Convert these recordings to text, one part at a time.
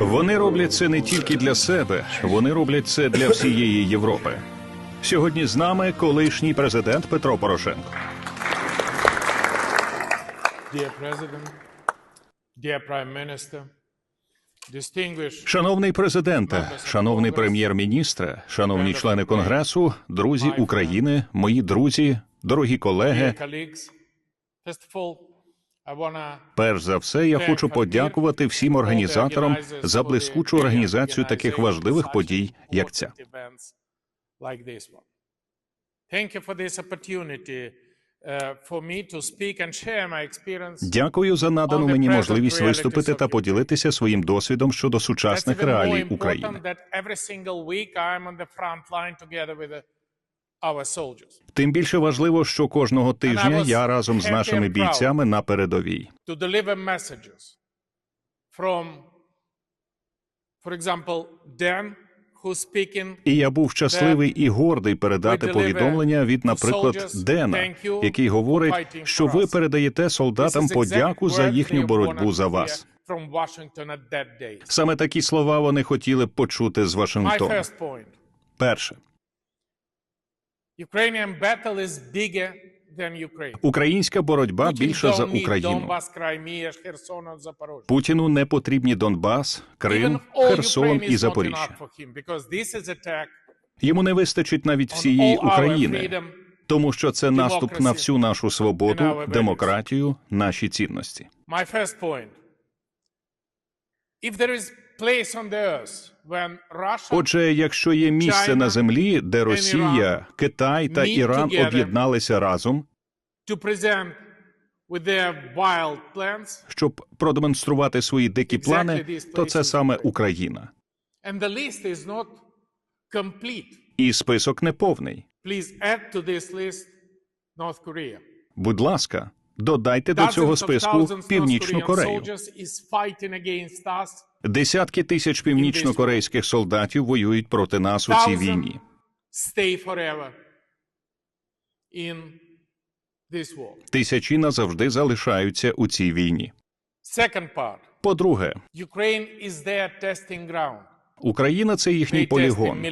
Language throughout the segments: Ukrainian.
Вони роблять це не тільки для себе, вони роблять це для всієї Європи. Сьогодні з нами колишній президент Петро Порошенко. Шановний президенте, шановний прем'єр-міністре, шановні члени конгресу, друзі України, мої друзі, дорогі колеги. Перш за все, я хочу подякувати всім організаторам за блискучу організацію таких важливих подій, як ця. Дякую за надану мені можливість виступити та поділитися своїм досвідом щодо сучасних реалій України. Тим більше важливо, що кожного тижня я разом з нашими бійцями на передовій. І я був щасливий і гордий передати повідомлення від, наприклад, Дена, який говорить, що ви передаєте солдатам подяку за їхню боротьбу за вас. Саме такі слова вони хотіли б почути з My Вашингтону. Перше, українська боротьба більша за Україну. Путіну не потрібні Донбас, Крим, Херсон і Запоріжжя. Йому не вистачить навіть всієї України, тому що це наступ на всю нашу свободу, демократію, наші цінності. Отже, якщо є місце на землі, де Росія, Китай та Іран об'єдналися разом, щоб продемонструвати свої дикі плани, то це саме. Україна. І список неповний. North Korea. Будь ласка, додайте до цього списку Північну Корею. Десятки тисяч північнокорейських солдатів воюють проти нас у цій війні. Тисячі назавжди залишаються у цій війні. Second part. Україна це їхній полігон.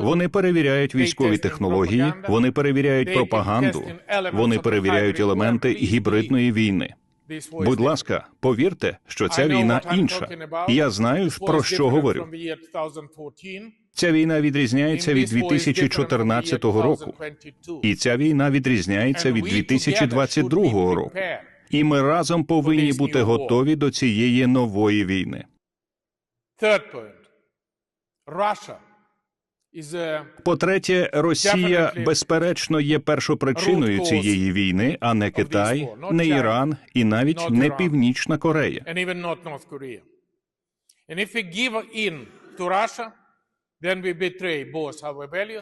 Вони перевіряють військові технології, вони перевіряють пропаганду, вони перевіряють елементи гібридної війни. Будь ласка, повірте, що ця війна інша. Я знаю, про що говорю. from the year 2014. Ця війна відрізняється від this war is different from the year 2014 року. І ця війна відрізняється від we together 2022 should року. І ми разом повинні бути готові до цієї нової війни. A По-третє, Росія безперечно є першопричиною цієї війни, а не Китай, не Іран і навіть не. Північна Корея.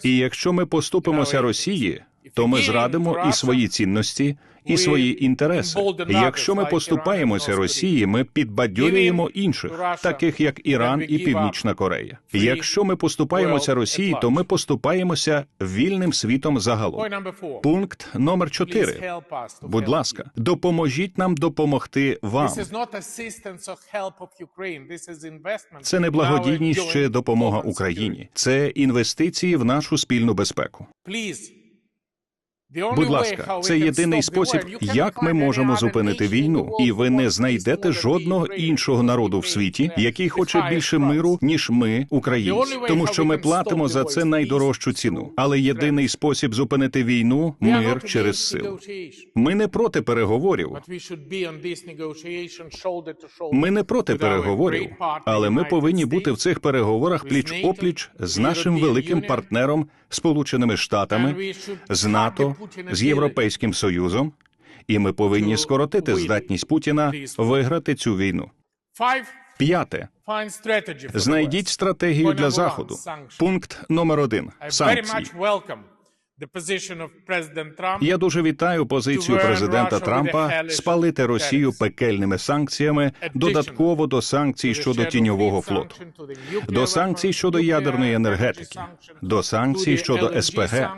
І якщо ми поступимося Росії, то ми зрадимо і свої цінності, і свої інтереси. Якщо ми поступаємося Росії, ми підбадьорюємо інших, таких як Іран і Північна Корея. Якщо ми поступаємося Росії, то ми поступаємося вільним світом загалом. Пункт номер Please 4. help us to Будь ласка, допоможіть нам допомогти вам. Це не благодійність чи допомога Україні, це інвестиції в нашу спільну безпеку. Будь ласка, це єдиний спосіб, як ми можемо зупинити війну, і ви не знайдете жодного іншого народу в світі, який хоче більше миру, ніж ми, українці, тому що ми платимо за це найдорожчу ціну. Але єдиний спосіб зупинити війну мир через силу. Ми не проти переговорів. Ми не проти переговорів, але ми повинні бути в цих переговорах пліч опліч з нашим великим партнером Сполученими Штатами, з НАТО, з Європейським Союзом, і ми повинні скоротити здатність Путіна виграти цю війну. П'яте. Знайдіть стратегію для Заходу. Пункт номер один санкції. Я дуже вітаю позицію президента Трампа спалити Росію пекельними санкціями, додатково до санкцій щодо тіньового флоту, до санкцій щодо ядерної енергетики, до санкцій щодо СПГ.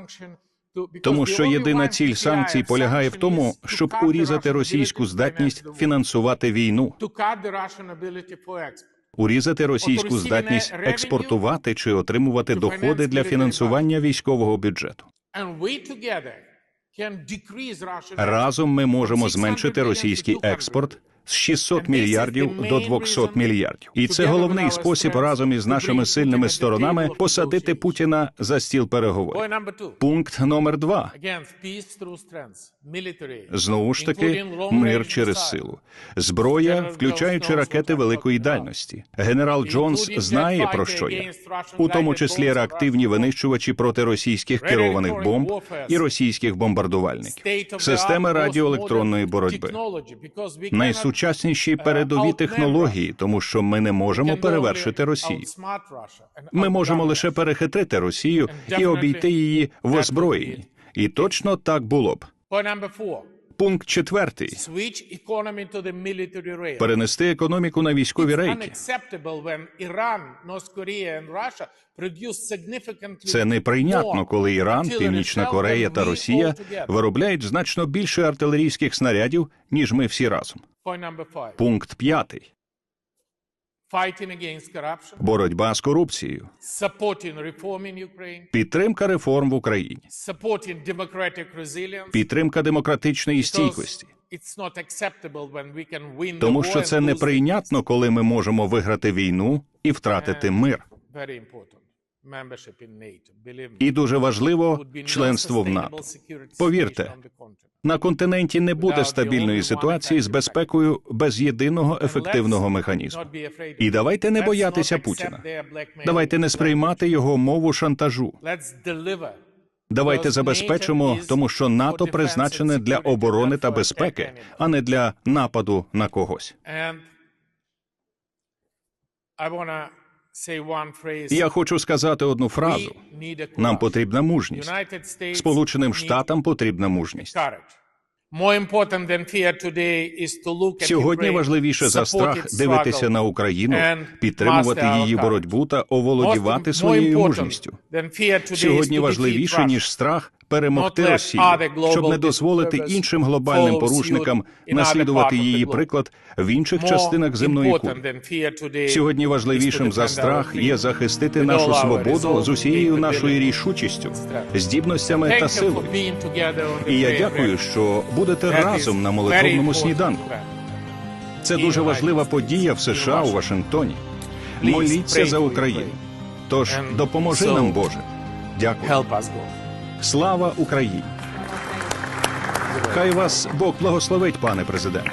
Тому що єдина ціль санкцій полягає в тому, щоб урізати російську здатність фінансувати війну, урізати російську здатність експортувати чи отримувати доходи для фінансування військового бюджету. Разом ми можемо зменшити російський експорт з 600 мільярдів до 200 мільярдів. І це головний спосіб разом із нашими сильними сторонами посадити Путіна за стіл переговорів. Пункт номер два. Знову ж таки, мир через силу, зброя, включаючи ракети великої дальності. Генерал Джонс знає про що є, у тому числі реактивні винищувачі проти російських керованих бомб і російських бомбардувальників, системи радіоелектронної боротьби, найсучасніші передові технології, тому що ми не можемо перевершити Росію. Ми можемо лише перехитрити Росію і обійти її в озброєнні. І точно так було б. Пункт четвертий. Перенести економіку на військові рейки. Це неприйнятно, коли Іран, Північна Корея та Росія виробляють значно більше артилерійських снарядів, ніж ми всі разом. Пункт п'ятий. Боротьба з корупцією, підтримка реформ в Україні, підтримка демократичної стійкості. Тому що це неприйнятно, коли ми можемо виграти війну і втратити мир. І дуже важливо членство в НАТО. Повірте. На континенті не буде стабільної ситуації з безпекою без єдиного ефективного механізму. І давайте не боятися Путіна. Давайте не сприймати його мову шантажу. Давайте забезпечимо, тому що НАТО призначене для оборони та безпеки, а не для нападу на когось. Я хочу сказати одну фразу: нам потрібна мужність. Сполученим Штатам потрібна мужність. Сьогодні важливіше за страх дивитися на Україну, підтримувати її боротьбу та оволодівати своєю мужністю. Сьогодні важливіше ніж страх перемогти Росію, щоб не дозволити іншим глобальним порушникам наслідувати її приклад в інших частинах земної кулі. Сьогодні важливішим за страх є захистити нашу свободу з усією нашою рішучістю, здібностями та силою. І я дякую, що будете разом на молитовному сніданку. Це дуже важлива подія в США у Вашингтоні. Моліться за Україну. Тож допоможи нам, Боже. Дякую. Слава Україні! Хай вас Бог благословить, пане президент.